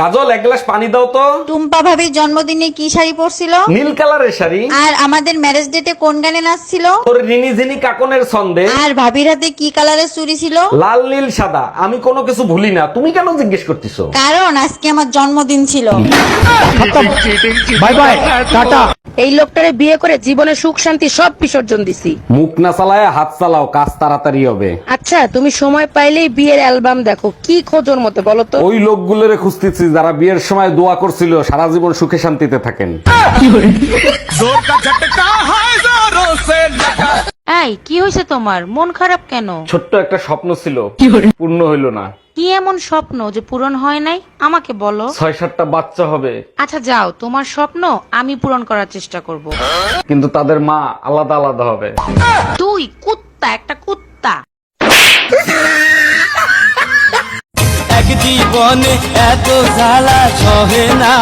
কাজল এক গ্লাস পানি দাও তো। টুম্পা ভাবির জন্মদিনে কি শাড়ি পরছিল? নীল কালারের শাড়ি। আর আমাদের ম্যারেজ ডেটে কোন গানে নাচছিল? তোর রিনি ঝিনি কাকনের ছন্দে। আর ভাবির হাতে কি কালারের চুরি ছিল? লাল নীল সাদা। আমি কোনো কিছু ভুলি না। তুমি কেন জিজ্ঞেস করতেছো? কারণ আজকে আমার জন্মদিন ছিল। Bye bye tata. এই লোকটারে বিয়ে করে জীবনে সুখ শান্তি সব বিসর্জন দিছি। মুখ না চালায় হাত চালাও কাজ তাড়াতাড়ি হবে। আচ্ছা তুমি সময় পাইলেই বিয়ের অ্যালবাম দেখো। কি খোঁজর মতো বলো তো? ওই লোকগুলোরে খুঁজতেছি যারা বিয়ের সময় দোয়া করছিল সারা জীবন সুখে শান্তিতে থাকেন। এই কি হয়েছে তোমার? মন খারাপ কেন? ছোট্ট একটা স্বপ্ন ছিল। পূর্ণ হইল না। কি এমন স্বপ্ন যে পূরণ হয় নাই? আমাকে বলো। ছয় সাতটা বাচ্চা হবে। আচ্ছা যাও। তোমার স্বপ্ন আমি পূরণ করার চেষ্টা করব। কিন্তু তাদের মা আলাদা আলাদা হবে। তুই কুত্তা একটা কুত্তা জীবনে এত জ্বালা সহে না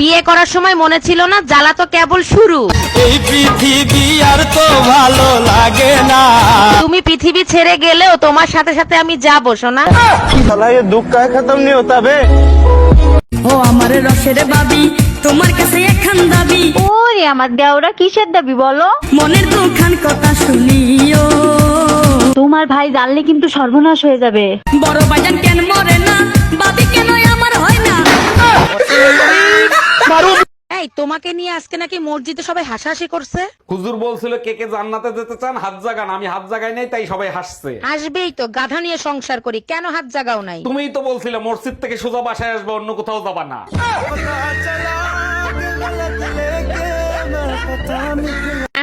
বিয়ে করার সময় মনে ছিল না জ্বালা তো কেবল শুরু এই পৃথিবী আর তো ভালো লাগে না তুমি পৃথিবী ছেড়ে গেলেও তোমার সাথে সাথে আমি যাবো সোনা সালা ये दुख का खत्म नहीं होता बे ও আমার রসের বাবি তোমার কাছে এখান দাবি ওরে আমার দেওরা কিসের দাবি বলো মনের দুখান কথা শুনিও তোমার ভাই জানলে কিন্তু সর্বনাশ হয়ে যাবে বড় বাজান কেন মরে না বাবি কেন আমার হয় না? এই তোমাকে নিয়ে আজকে নাকি মসজিদে সবাই হাসাহাসি করছে? হুজুর বলছিল কে কে জান্নাতে যেতে চান হাত জাগান। আমি হাত জাগাই নাই তাই সবাই হাসছে। আসবেই তো গাধা নিয়ে সংসার করি কেন হাত জাগাও নাই? তুমিই তো বলছিলে মসজিদ থেকে সোজা বাসায় আসবে অন্য কোথাও যাবা না।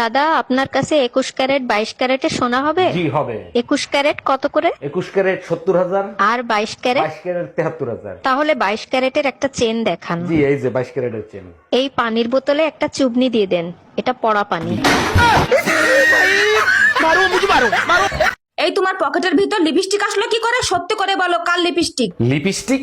দাদা আপনার কাছে একুশ ক্যারেট বাইশ ক্যারেটের সোনা হবে? জি হবে। একুশ ক্যারেট কত করে? একুশ ক্যারেট সত্তর হাজার। আর বাইশ ক্যারেট? বাইশ ক্যারেট তেহাত্তর হাজার। তাহলে বাইশ ক্যারেটের একটা চেন দেখান। জি এই যে বাইশ ক্যারেটের চেন। এই পানির বোতলে একটা চুবনি দিয়ে দেন। এটা পড়া পানি। এই তোমার পকেটের ভিতর লিপস্টিক আসলো কি করে? সত্যি করে বলো কাল লিপস্টিক? লিপস্টিক?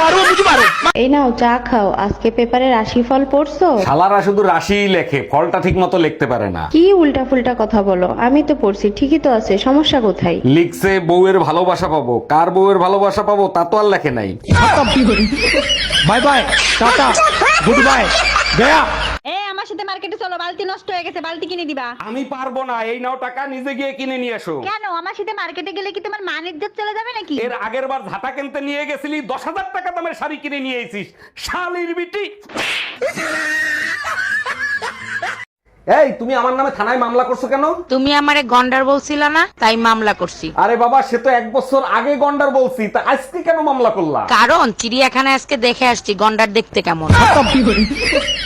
মারো বুঝি মারো এই নাও চা খাও। আজকে পেপারে রাশিফল পড়ছো? শালারা শুধু রাশিই লেখে ফলটা ঠিক মতো লিখতে পারে না। কি উল্টা ফুলটা কথা বলো? আমি তো পড়ছি ঠিকই তো আছে সমস্যা কোথায়? লিখছে বউয়ের ভালোবাসা পাবো। কার বউয়ের ভালোবাসা পাবো তা তো আর লেখে নাই। Bye bye tata good bye গয়া। আমার সাথে মার্কেটে চলো বালতি নষ্ট হয়ে গেছে বালতি কিনে দিবা। আমি পারব না এই নাও টাকা নিজে গিয়ে কিনে নিয়ে এসো কেন? আমার সাথে মার্কেটে গেলে কি তোমার মান ইজ্জত চলে যাবে নাকি? এর আগের বার ঝাঁটা কিনতে নিয়ে গেছিলি দশ হাজার টাকা দামের শাড়ি কিনে নিয়ে এসিস শালির বিটি। এই তুমি আমার নামে থানায় মামলা করছ কেন? তুমি আমারে গন্ডার বলছিল না তাই মামলা করছি। আরে বাবা সে তো এক বছর আগে গন্ডার বলছি তা আজকে কেন মামলা করলা? কারণ চিড়িয়াখানায় আজকে দেখে আসছি গন্ডার দেখতে কেমন।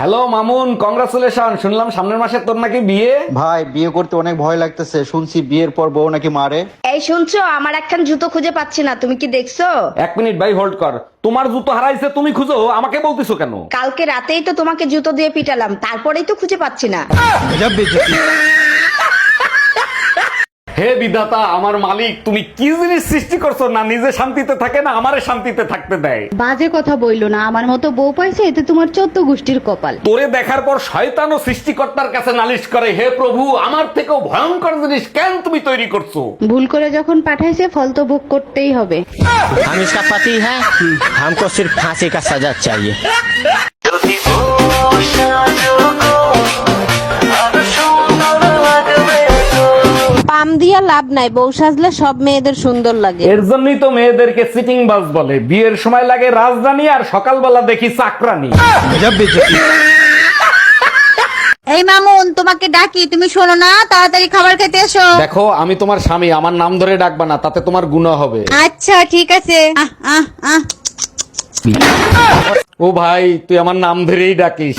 হ্যালো মামুন কংগ্রাচুলেশন শুনলাম সামনের মাসে তোর নাকি বিয়ে। ভাই বিয়ে করতে অনেক ভয় লাগতেছে। শুনছি বিয়ের পর বউ নাকি মারে। এই শুনছো আমার একখান জুতো খুঁজে পাচ্ছি না তুমি কি দেখছ? এক মিনিট ভাই হোল্ড কর। তোমার জুতো হারাইছে তুমি খুঁজো আমাকে বলতেছো কেন? কালকে রাতেই তো তোমাকে জুতো দিয়ে পিটালাম তারপরেই তো খুঁজে পাচ্ছি না। হে বিধাতা আমার মালিক তুমি কি জিনিস সৃষ্টি করছো না নিজে শান্তিতে থাকে না আমারে শান্তিতে থাকতে দেয় বাজে কথা বইলো না আমার মতো বউ পাইছে এতে তোমার চোদ্দ গোষ্ঠীর কপাল তোরে দেখার পর শয়তান ও সৃষ্টিকর্তার কাছে নালিশ করে হে প্রভু আমার থেকেও ভয়ঙ্কর জিনিস কেন তুমি তৈরি করছো ভুল করে যখন পাঠাইছে ফল তো ভোগ করতেই হবে हम इसका पति है हमको सिर्फ फांसी का सजा चाहिए লাভ নাই বউ সাজলে সব মেয়েদের সুন্দর লাগে। এর জন্যই তো মেয়েদেরকে সিটিং বাস বলে। বিয়ের সময় লাগে রাজধানী আর সকালবেলা দেখি চাকরানি। এই মামুন তোমাকে ডাকি তুমি শোনো না তাড়াতাড়ি খাবার খেতে এসো। দেখো আমি তোমার স্বামী আমার নাম ধরে ডাকবা না তাতে তোমার গুণা হবে। আচ্ছা ঠিক আছে। আহ আহ আহ। ও ভাই তুই আমার নাম ধরেই ডাকিস।